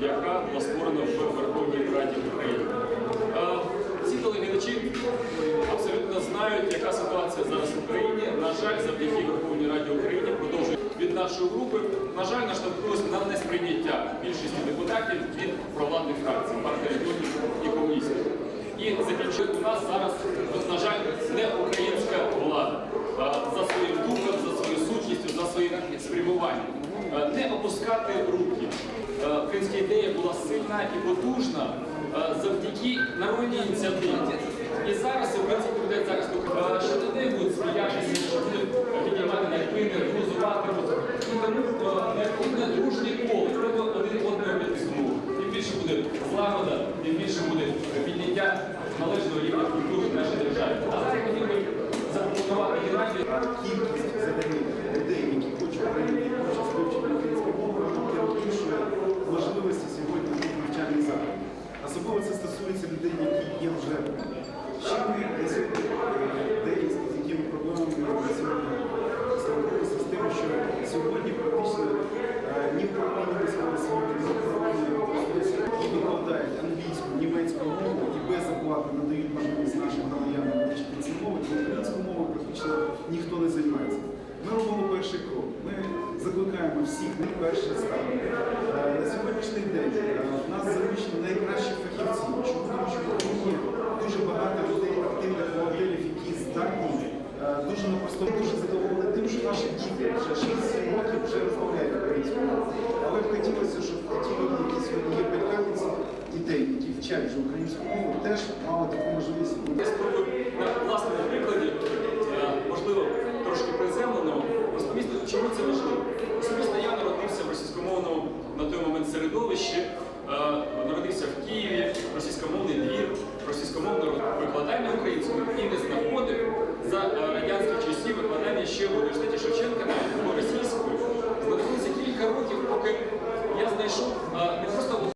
яка була створена в Верховній Раді України. Е, Ці телеглядачі абсолютно знають, яка ситуація зараз в Україні. На жаль, завдяки Верховній Раді України продовжує від нашої групи. На жаль, наштовхнулося на несприйняття більшості депутатів від провладних фракцій, партії і комуністів. І закінчує у нас зараз, на жаль, не українська 30 грудня е, кримська ідея була сильна і потужна е, завдяки народній ініціативі. І зараз український комітет зараз що не будуть сміятися, що будуть піднімати на пини, грузувати. Тому е, необхідно дружній коло, треба один одного підтримувати. Тим більше буде злагода, тим більше буде підняття належного рівня культури в нашій державі. Які вже на сьогодні, е, деякі з якими проблемами на сьогодні сталкувалися з тим, що сьогодні практично е, ні в управлінні міської освіти, ні в управлінні викладають англійську, німецьку мову і безоплатно надають можливість нашим громадянам вивчити ці мови, то українською мовою практично ніхто не займається. Ми робимо перший крок. Ми закликаємо всіх не перші ставити. Дуже напросто дуже задоволений тим, що наші діти вже 6 років вже розмовляють українською мовою. Але б хотілося, щоб ті люди, які сьогодні є батьками дітей, які вчать вже українську мову, теж мали таку можливість. Я спробую на власному прикладі, Шевченка